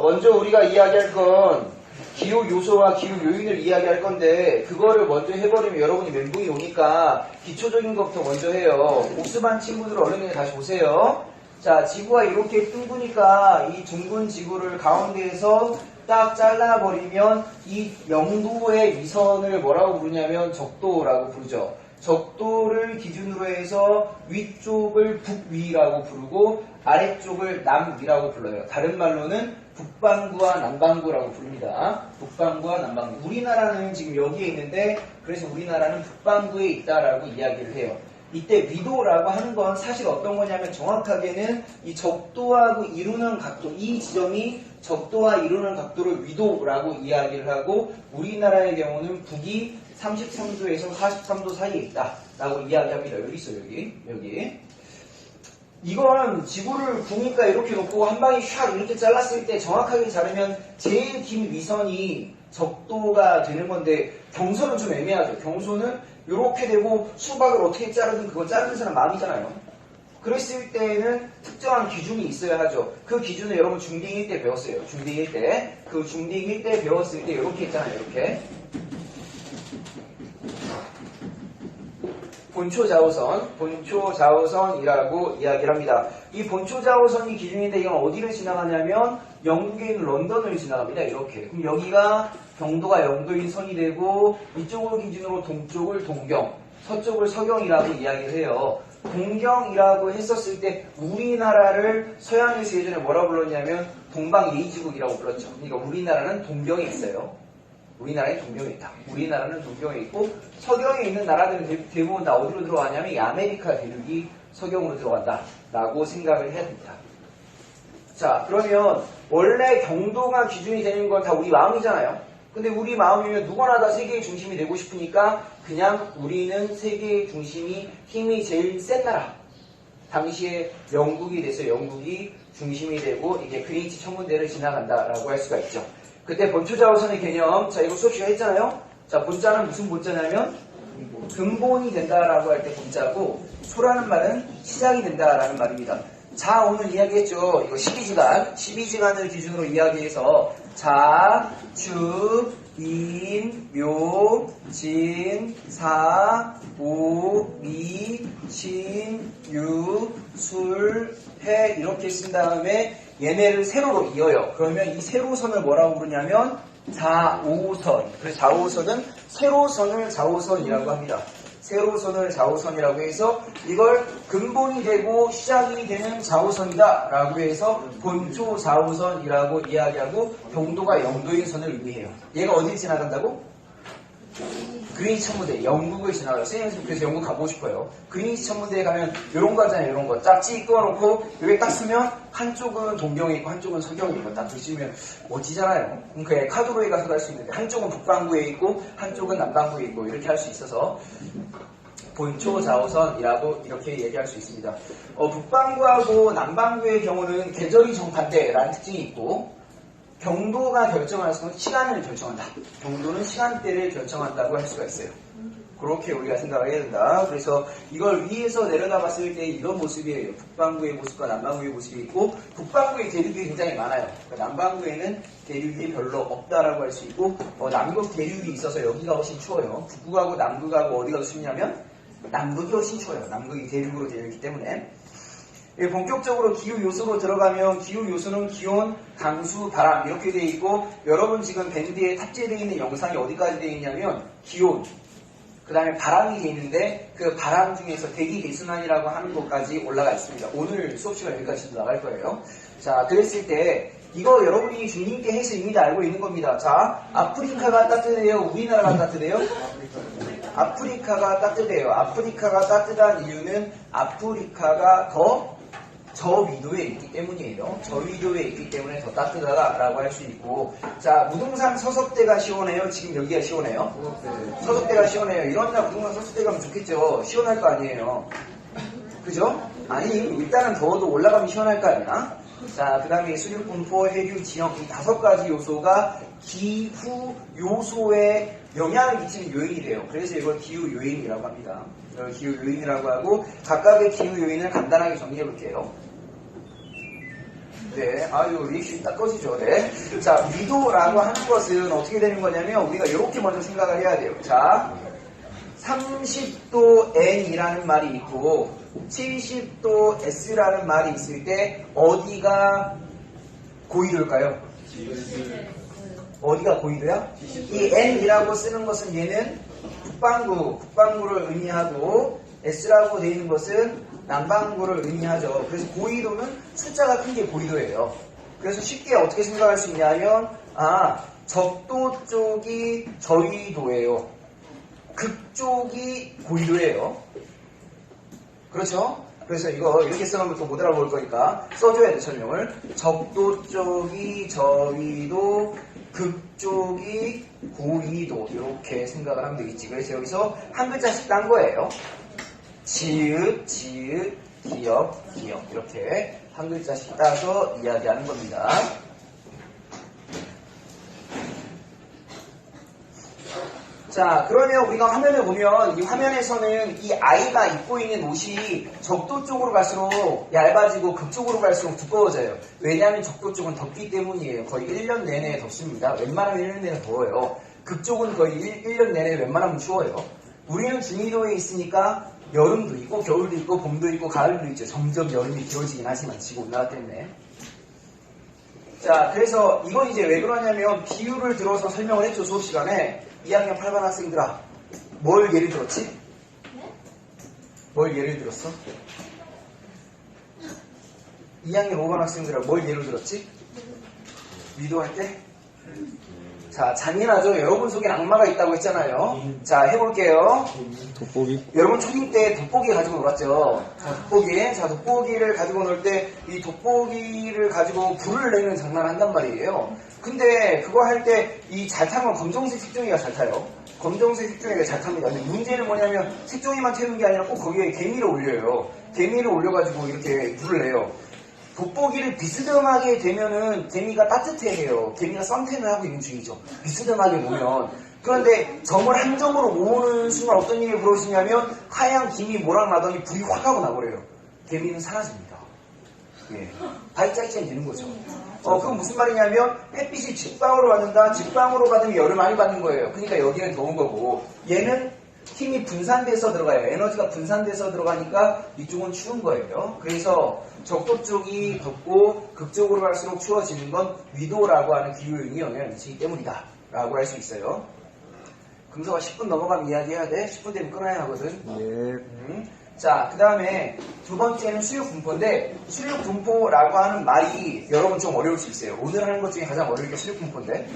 먼저 우리가 이야기할 건 기후 요소와 기후 요인을 이야기할 건데 그거를 먼저 해버리면 여러분이 멘붕이 오니까 기초적인 것부터 먼저 해요. 복습한 친구들 얼른 다시 보세요. 자, 지구가 이렇게 둥그니까 이 둥근 지구를 가운데에서 딱 잘라버리면 이 영도의 위선을 뭐라고 부르냐면 적도라고 부르죠. 적도를 기준으로 해서 위쪽을 북위라고 부르고 아래쪽을 남위라고 불러요. 다른 말로는 북반구와 남반구라고 부릅니다. 북반구와 남반구. 우리나라는 지금 여기에 있는데 그래서 우리나라는 북반구에 있다라고 이야기를 해요. 이때 위도라고 하는 건 사실 어떤 거냐면 정확하게는 이 적도하고 이루는 각도, 이 지점이 적도와 이루는 각도를 위도라고 이야기를 하고 우리나라의 경우는 북이 33도에서 43도 사이에 있다 라고 이야기합니다. 여기 있어요, 여기. 여기. 이건 지구를 구니까 이렇게 놓고 한 방에 샥 이렇게 잘랐을 때 정확하게 자르면 제일 긴 위선이 적도가 되는 건데 경선은 좀 애매하죠. 경선은 이렇게 되고 수박을 어떻게 자르든 그거 자르는 사람 마음이잖아요. 그랬을 때는 특정한 기준이 있어야 하죠. 그 기준을 여러분 중딩 1때 배웠어요. 중딩 1때. 그 중딩 1때 배웠을 때 이렇게 있잖아요. 이렇게. 본초 좌우선, 본초 좌우선이라고 이야기를 합니다. 이 본초 좌우선이 기준인데 이건 어디를 지나가냐면 영국에 런던을 지나갑니다. 이렇게. 그럼 여기가 경도가 영도인 선이 되고 이쪽을 기준으로 동쪽을 동경, 서쪽을 서경이라고 이야기를 해요. 동경이라고 했었을 때 우리나라를 서양에서 예전에 뭐라고 불렀냐면 동방예의지국이라고 불렀죠. 그러니까 우리나라는 동경에 있어요. 우리나라에 동경에 있다. 우리나라는 동경에 있고 서경에 있는 나라들은 대- 대부분 다 어디로 들어가냐면 이 아메리카 대륙이 서경으로 들어간다. 라고 생각을 해야 됩니다. 자, 그러면 원래 경도가 기준이 되는 건 다 우리 마음이잖아요. 근데 우리 마음이면 누구나 다 세계의 중심이 되고 싶으니까 그냥 우리는 세계의 중심이 힘이 제일 센 나라. 당시에 영국이 돼서 영국이 중심이 되고 이게 그리치 천문대를 지나간다라고 할 수가 있죠. 그때 본초자우선의 개념, 자 이거 수업 시간 했잖아요. 자 본자는 무슨 본자냐면 근본이 된다라고 할 때 본자고 소라는 말은 시작이 된다라는 말입니다. 자 오늘 이야기했죠. 이거 12지간, 12지간을 기준으로 이야기해서 자, 주, 인, 묘, 진, 사, 오, 미, 신, 유, 술, 해 이렇게 쓴 다음에 얘네를 세로로 이어요. 그러면 이 세로선을 뭐라고 부르냐면 좌우선. 그래서 좌우선은 세로선을 좌우선이라고 합니다. 세로선을 좌우선이라고 해서 이걸 근본이 되고 시작이 되는 좌우선이다 라고 해서 본초 좌우선이라고 이야기하고 경도가 영도인 선을 의미해요. 얘가 어딜 지나간다고? 그린치 천문대 영국을 지나가요. 선생님 그래서 영국 가보고 싶어요. 그린치 천문대에 가면 이런 거 하잖아요. 이런 거 짝지 끊어놓고 여기 딱 쓰면 한쪽은 동경에 있고 한쪽은 서경에 있고 딱 두시면 멋지잖아요. 그럼 그 카드로에 가서 할 수 있는데 한쪽은 북반구에 있고 한쪽은 남반구에 있고 이렇게 할 수 있어서 본초 좌우선이라고 이렇게 얘기할 수 있습니다. 어, 북반구하고 남반구의 경우는 계절이 정반대라는 특징이 있고 경도가 결정할 수는 시간을 결정한다. 경도는 시간대를 결정한다고 할 수가 있어요. 그렇게 우리가 생각을 해야 된다. 그래서 이걸 위에서 내려다봤을 때 이런 모습이에요. 북반구의 모습과 남반구의 모습이 있고 북반구의 대륙이 굉장히 많아요. 그러니까 남반구에는 대륙이 별로 없다라고 할 수 있고 어, 남극 대륙이 있어서 여기가 훨씬 추워요. 북극하고 남극하고 어디가 더 춥냐면 남극이 훨씬 추워요. 남극이 대륙으로 되어 있기 때문에 예, 본격적으로 기후 요소로 들어가면 기후 요소는 기온, 강수, 바람 이렇게 되어 있고 여러분 지금 밴드에 탑재되어 있는 영상이 어디까지 되어 있냐면 기온, 그 다음에 바람이 되어 있는데 그 바람 중에서 대기 개순환이라고 하는 것까지 올라가 있습니다. 오늘 수업 시간 여기까지 나갈 거예요. 자, 그랬을 때 이거 여러분이 때 해서 이미 다 알고 있는 겁니다. 자, 아프리카가 따뜻해요? 우리나라가 따뜻해요? 아프리카가 따뜻해요. 아프리카가 따뜻한 이유는 아프리카가 더 저 위도에 있기 때문이에요. 저 위도에 있기 때문에 더 따뜻하다라고 할 수 있고 자 무등산 서석대가 시원해요. 지금 여기가 시원해요. 서석대가 시원해요. 이런 날 무등산 서석대 가면 좋겠죠. 시원할 거 아니에요. 그죠? 아니 일단은 더워도 올라가면 시원할 거 아니야? 자, 그 다음에 수륙, 분포, 해류, 지형 이 다섯 가지 요소가 기후 요소에 영향을 끼치는 요인이 돼요. 그래서 이걸 기후 요인이라고 합니다. 이걸 기후 요인이라고 하고 각각의 기후 요인을 간단하게 정리해 볼게요. 네, 아유, 리액션이 딱 꺼지죠. 네. 자, 위도라고 하는 것은 어떻게 되는 거냐면, 우리가 이렇게 먼저 생각을 해야 돼요. 자, 30도 N이라는 말이 있고, 70도 S라는 말이 있을 때, 어디가 고위도일까요? 어디가 고위도야? 이 N이라고 쓰는 것은 얘는 북반구, 북반구를 의미하고, S라고 되어 있는 것은 남반구를 의미하죠. 그래서 고위도는 숫자가 큰 게 고위도예요. 그래서 쉽게 어떻게 생각할 수 있냐면, 아, 적도 쪽이 저위도예요. 극쪽이 고위도예요. 그렇죠? 그래서 이거 이렇게 써놓으면 또 못 알아볼 거니까 써줘야 돼, 설명을. 적도 쪽이 저위도, 극쪽이 고위도. 이렇게 생각을 하면 되겠지. 그래서 여기서 한 글자씩 딴 거예요. 지읒, 지읒, 기역, 기역. 이렇게 한 글자씩 따서 이야기하는 겁니다. 자, 그러면 우리가 화면을 보면 이 화면에서는 이 아이가 입고 있는 옷이 적도 쪽으로 갈수록 얇아지고 극쪽으로 갈수록 두꺼워져요. 왜냐하면 적도 쪽은 덥기 때문이에요. 거의 1년 내내 덥습니다. 웬만하면 1년 내내 더워요. 극쪽은 거의 1, 년 내내 웬만하면 추워요. 우리는 중위도에 있으니까 여름도 있고 겨울도 있고 봄도 있고 가을도 있죠. 점점 여름이 길어지긴 하지만 지구 온난화 때문에. 자, 그래서 이건 이제 왜 그러냐면 비유를 들어서 설명을 했죠, 수업 시간에. 2학년 8반 학생들아, 뭘 예를 들었지? 뭘 예를 들었어? 2학년 5반 학생들아, 뭘 예를 들었지? 위도할 때? 자, 잔인하죠? 여러분 속엔 악마가 있다고 했잖아요. 자, 해볼게요. 돋보기 여러분 초딩 때 돋보기 가지고 놀았죠. 자, 돋보기. 자, 돋보기를 가지고 놀 때 이 돋보기를 가지고 불을 내는 장난을 한단 말이에요. 근데 그거 할 때 이 잘 타면 검정색 색종이가 잘 타요. 검정색 색종이가 잘 탑니다. 근데 문제는 뭐냐면 색종이만 태우는 게 아니라 꼭 거기에 개미를 올려요. 개미를 올려가지고 이렇게 불을 내요. 돋보기를 비스듬하게 되면은 개미가 따뜻해해요. 개미가 썬텐을 하고 있는 중이죠. 비스듬하게 보면. 그런데 점을 한 점으로 모으는 순간 어떤 일이 벌어지냐면 하얀 김이 모락 나더니 불이 확 하고 나버려요. 개미는 사라집니다. 예. 발짝이짝 되는 거죠. 어, 그건 무슨 말이냐면 햇빛이 직방으로 받는다. 직방으로 받으면 열을 많이 받는 거예요. 그러니까 여기는 더운 거고 얘는 힘이 분산돼서 들어가요. 에너지가 분산돼서 들어가니까 이쪽은 추운 거예요. 그래서 적도 쪽이 덥고 극적으로 갈수록 추워지는 건 위도라고 하는 기후요인이 영향을 미치기 때문이다. 라고 할 수 있어요. 금서가 10분 넘어가면 이야기해야 돼. 10분 되면 끊어야 하거든. 예 음. 자, 그 다음에 두 번째는 수륙 분포인데, 수륙 분포라고 하는 말이 여러분 좀 어려울 수 있어요. 오늘 하는 것 중에 가장 어려운 게 수륙 분포인데.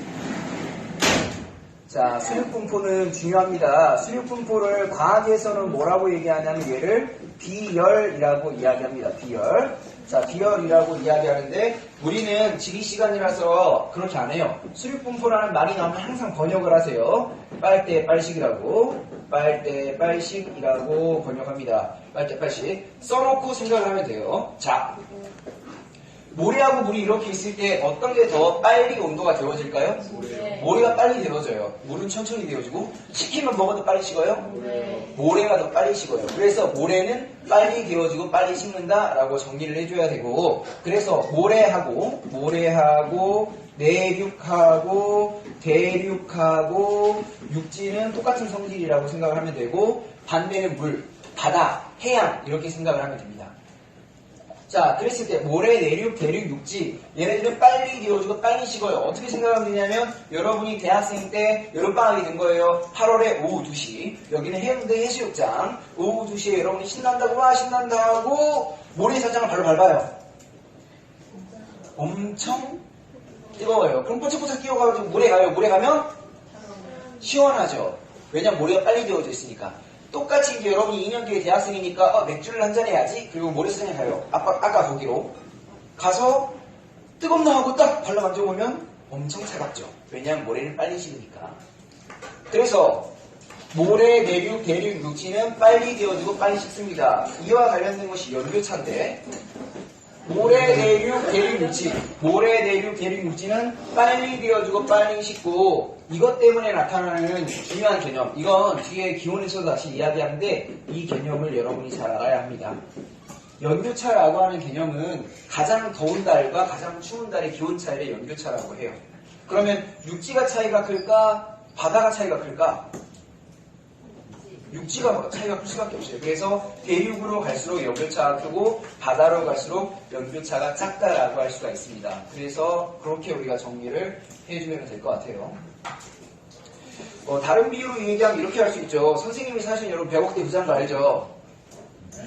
자, 수륙 분포는 중요합니다. 수륙 분포를 과학에서는 뭐라고 얘기하냐면 얘를 비열이라고 이야기합니다. 비열. 자, 비열이라고 이야기하는데 우리는 지리 시간이라서 그렇게 안 해요. 수륙 분포라는 말이 나오면 항상 번역을 하세요. 빨대 빨식이라고 빨대 빨식이라고 번역합니다. 빨대 빨식. 써놓고 생각을 하면 돼요. 자, 모래하고 물이 이렇게 있을 때 어떤 게 더 빨리 온도가 데워질까요? 모래가 빨리 데워져요. 물은 천천히 데워지고 식히면 뭐가 더 빨리 식어요? 모래 가 더 빨리 식어요. 그래서 모래는 빨리 데워지고 빨리 식는다라고 정리를 해줘야 되고 그래서 모래하고 모래하고 내륙하고 대륙하고 육지는 똑같은 성질이라고 생각을 하면 되고 반대는 물, 바다, 해양 이렇게 생각을 하면 됩니다. 자, 그랬을 때 모래, 내륙, 대륙, 육지 얘네들은 빨리 데워지고 빨리 식어요. 어떻게 생각하면 되냐면 여러분이 대학생 때 여름방학이 된 거예요. 8월에 오후 2시 여기는 해운대 해수욕장 오후 2시에 여러분이 신난다고 와 신난다 하고 모래사장을 바로 밟아요. 엄청 뜨거워요. 그럼 포착포착 뛰어가지고 물에 가요. 물에 가면 시원하죠. 왜냐면 모래가 빨리 데워져 있으니까. 똑같이 이제 여러분이 2년 뒤에 대학생이니까 어, 맥주를 한잔 해야지. 그리고 모래사장에 가요. 아까, 아까 거기로. 가서 뜨겁나 하고 딱 발라 만져보면 엄청 차갑죠. 왜냐면 모래는 빨리 식으니까. 그래서 모래, 내륙, 대륙, 육지는 빨리 데워지고 빨리 식습니다. 이와 관련된 것이 연료차인데 모래, 대륙, 대륙, 육지. 모래, 대륙, 대륙, 육지는 빨리 되어주고 빨리 식고 이것 때문에 나타나는 중요한 개념. 이건 뒤에 기온에서 다시 이야기하는데 이 개념을 여러분이 잘 알아야 합니다. 연교차라고 하는 개념은 가장 더운 달과 가장 추운 달의 기온 차이를 연교차라고 해요. 그러면 육지가 차이가 클까? 바다가 차이가 클까? 육지가 차이가 클 수밖에 없어요. 그래서 대륙으로 갈수록 연교차가 크고 바다로 갈수록 연교차가 작다라고 할 수가 있습니다. 그래서 그렇게 우리가 정리를 해주면 될 것 같아요. 어, 다른 비유로 얘기하면 이렇게 할 수 있죠. 선생님이 사실 여러분 100억 대 부자인 거 알죠?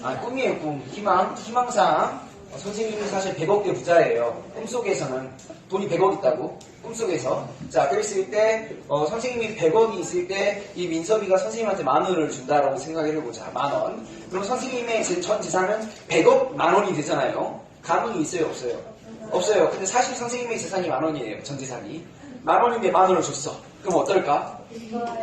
아, 꿈이에요, 꿈. 희망, 희망상. 어, 선생님이 사실 100억 대 부자예요. 꿈속에서는. 돈이 100억 있다고. 꿈속에서. 자, 그랬을 때, 어, 선생님이 100억이 있을 때, 이 민섭이가 선생님한테 만 원을 준다라고 생각을 해보자. 만 원. 그럼 선생님의 제- 전 재산은 100억 만 원이 되잖아요. 가능이 있어요, 없어요? 없어요. 근데 사실 선생님의 재산이 만 원이에요, 전 재산이. 만 원인데 만 원을 줬어. 그럼 어떨까?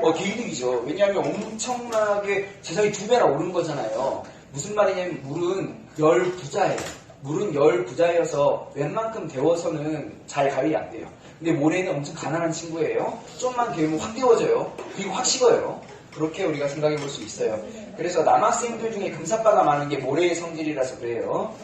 어, 개이득이죠. 왜냐하면 엄청나게 재산이 두 배나 오른 거잖아요. 무슨 말이냐면 물은 열 부자예요. 물은 열 부자여서 웬만큼 데워서는 잘 가열이 안 돼요. 근데 모래는 엄청 가난한 친구예요. 좀만 데우면 확 데워져요. 그리고 확 식어요. 그렇게 우리가 생각해 볼 수 있어요. 그래서 남학생들 중에 금사빠가 많은 게 모래의 성질이라서 그래요.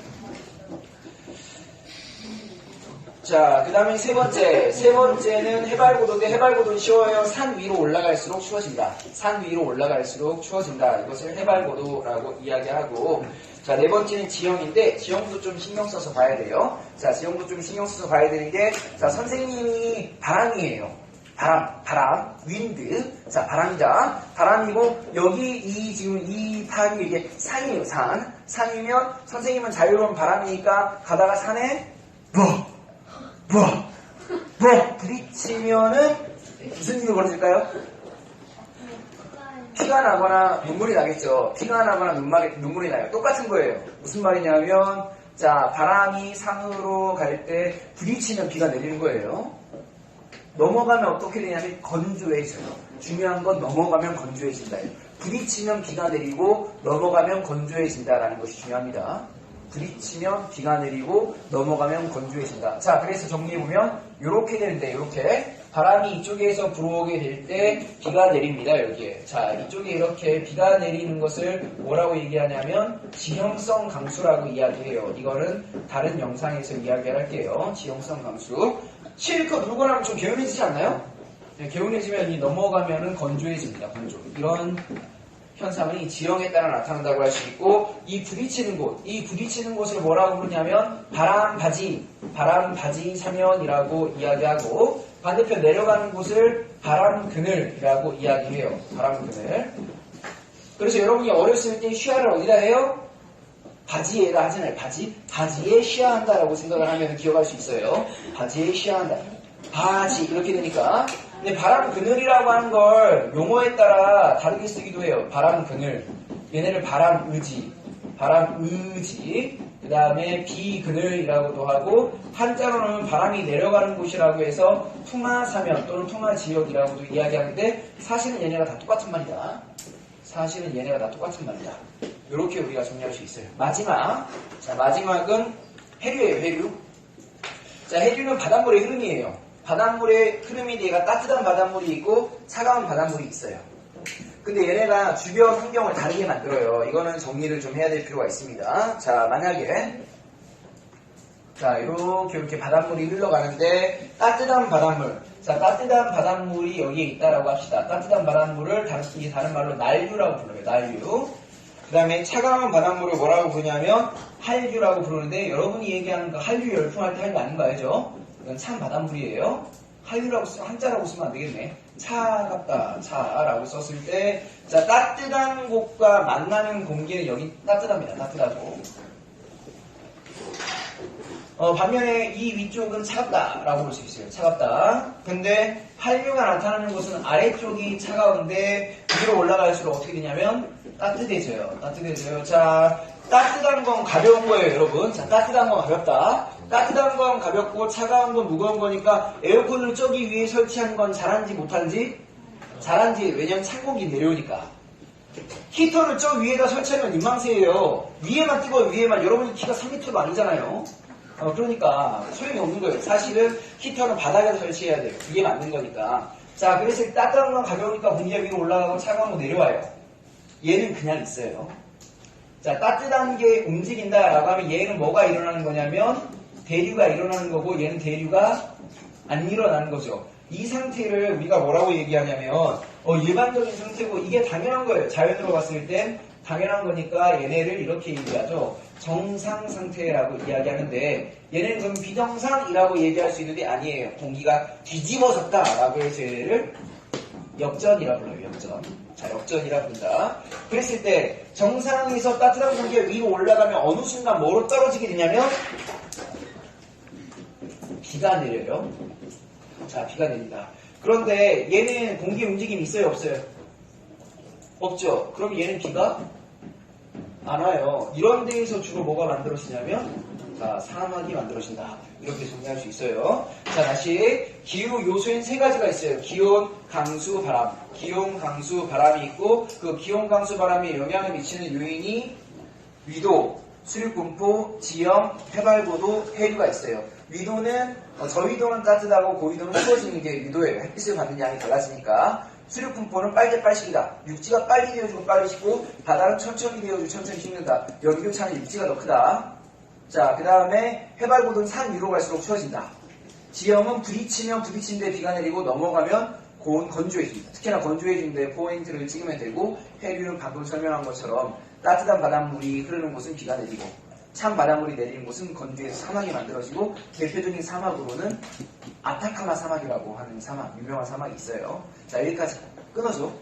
자, 그 다음에 세 번째. 세 번째는 해발고도인데 해발고도는 쉬워요. 산 위로 올라갈수록 추워진다. 산 위로 올라갈수록 추워진다. 이것을 해발고도라고 이야기하고. 자, 네 번째는 지형인데, 지형도 좀 신경 써서 봐야 돼요. 자, 지형도 좀 신경 써서 봐야 되는 게, 자, 선생님이 바람이에요. 바람, 바람, 윈드. 자, 바람이다. 바람이고, 여기 이, 지금 이 판이 이게 산이에요, 산. 산이면, 선생님은 자유로운 바람이니까, 가다가 산에, 뭐, 뭐, 뭐, 부딪히면은, 무슨 일이 벌어질까요? 피가 나거나 눈물이 나겠죠. 피가 나거나 눈물이, 눈물이 나요. 똑같은 거예요. 무슨 말이냐면, 자, 바람이 상으로 갈 때 부딪히면 비가 내리는 거예요. 넘어가면 어떻게 되냐면 건조해져요. 중요한 건 넘어가면 건조해진다. 부딪히면 비가 내리고 넘어가면 건조해진다라는 것이 중요합니다. 부딪히면 비가 내리고 넘어가면 건조해진다. 자, 그래서 정리해보면 이렇게 되는데 이렇게 바람이 이쪽에서 불어오게 될 때 비가 내립니다. 여기에. 자, 이쪽에 이렇게 비가 내리는 것을 뭐라고 얘기하냐면 지형성 강수라고 이야기해요. 이거는 다른 영상에서 이야기를 할게요. 지형성 강수. 실컷 물고 나면 좀 개운해지지 않나요? 네, 개운해지면 이 넘어가면은 건조해집니다. 건조. 이런 현상은 이 지형에 따라 나타난다고 할 수 있고 이 부딪히는 곳, 이 부딪히는 곳을 뭐라고 부르냐면 바람바지, 바람바지 사면이라고 이야기하고 반대편 내려가는 곳을 바람 그늘이라고 이야기해요. 바람 그늘. 그래서 여러분이 어렸을 때 쉬야를 어디다 해요? 바지에다 하잖아요. 바지. 바지에 쉬야한다라고 생각을 하면 기억할 수 있어요. 바지에 쉬야한다. 바지 이렇게 되니까. 근데 바람 그늘이라고 하는 걸 용어에 따라 다르게 쓰기도 해요. 바람 그늘. 얘네를 바람 의지, 바람 의지. 그 다음에 비그늘이라고도 하고 한자로는 바람이 내려가는 곳이라고 해서 풍화사면 또는 풍화지역이라고도 이야기하는데 사실은 얘네가 다 똑같은 말이다. 사실은 얘네가 다 똑같은 말이다. 이렇게 우리가 정리할 수 있어요. 마지막. 자, 마지막은 해류예요, 해류. 자, 해류는 바닷물의 흐름이에요. 바닷물의 흐름이 얘가 따뜻한 바닷물이 있고 차가운 바닷물이 있어요. 근데 얘네가 주변 환경을 다르게 만들어요. 이거는 정리를 좀 해야 될 필요가 있습니다. 자, 만약에 자, 이렇게 이렇게 바닷물이 흘러가는데 따뜻한 바닷물. 자, 따뜻한 바닷물이 여기에 있다라고 합시다. 따뜻한 바닷물을 다른, 다른 말로 난류라고 불러요. 난류. 그 다음에 차가운 바닷물을 뭐라고 부르냐면 한류라고 부르는데 여러분이 얘기하는 그 한류 열풍할 때 한류 아닌 거 알죠? 이건 찬 바닷물이에요. 한류라고 쓰, 한자라고 쓰면 안 되겠네. 차갑다, 차라고 썼을 때, 자, 따뜻한 곳과 만나는 공기는 여기 따뜻합니다. 따뜻하고. 어, 반면에 이 위쪽은 차갑다라고 볼 수 있어요. 차갑다. 근데 한류가 나타나는 곳은 아래쪽이 차가운데 위로 올라갈수록 어떻게 되냐면 따뜻해져요. 따뜻해져요. 자, 따뜻한 건 가벼운 거예요, 여러분. 자, 따뜻한 건 가볍다. 따뜻한 건 가볍고 차가운 건 무거운 거니까 에어컨을 저기 위에 설치한 건 잘한지 못한지 잘한지 왜냐면 찬 공기 내려오니까 히터를 저 위에다 설치하면 민망세예요. 위에만 뜨거워요, 위에만. 여러분이 키가 3m도 아니잖아요. 어, 그러니까 소용이 없는 거예요. 사실은 히터는 바닥에 설치해야 돼요. 그게 맞는 거니까. 자, 그래서 따뜻한 건 가벼우니까 공기가 위로 올라가고 차가운 건 내려와요. 얘는 그냥 있어요. 자, 따뜻한 게 움직인다 라고 하면 얘는 뭐가 일어나는 거냐면 대류가 일어나는 거고 얘는 대류가 안 일어나는 거죠. 이 상태를 우리가 뭐라고 얘기하냐면 어, 일반적인 상태고 이게 당연한 거예요. 자연으로 봤을 땐 당연한 거니까 얘네를 이렇게 얘기하죠. 정상 상태라고 이야기하는데 얘는 그럼 비정상이라고 얘기할 수 있는데 아니에요. 공기가 뒤집어졌다라고 해서 얘를 역전이라 불러요. 역전. 자, 역전이라 부른다. 그랬을 때 정상에서 따뜻한 공기가 위로 올라가면 어느 순간 뭐로 떨어지게 되냐면 비가 내려요. 자, 비가 내립니다. 그런데 얘는 공기 움직임이 있어요, 없어요? 없죠. 그럼 얘는 비가 안 와요. 이런 데에서 주로 뭐가 만들어지냐면 자, 사막이 만들어진다. 이렇게 정리할 수 있어요. 자, 다시 기후 요소인 세 가지가 있어요. 기온, 강수, 바람. 기온, 강수, 바람이 있고 그 기온, 강수, 바람에 영향을 미치는 요인이 위도, 수륙분포, 지형, 해발고도, 해류가 있어요. 위도는 어, 저위도는 따뜻하고 고위도는 추워지는 게 위도예요. 햇빛을 받는 양이 달라지니까. 수륙분포는 빨개 빨식이다. 육지가 빨리 되어주고 빨리 식고 바다는 천천히 되어주고 천천히 식는다. 여기도 차는 육지가 더 크다. 자, 그 다음에 해발고도는 산 위로 갈수록 추워진다. 지형은 부딪히면 부딪힌 데 비가 내리고 넘어가면 고온 건조해집니다. 특히나 건조해진 데 포인트를 찍으면 되고 해류는 방금 설명한 것처럼 따뜻한 바닷물이 흐르는 곳은 비가 내리고 찬 바닷물이 내리는 곳은 건조해서 사막이 만들어지고 대표적인 사막으로는 아타카마 사막이라고 하는 사막, 유명한 사막이 있어요. 자, 여기까지 끊어줘.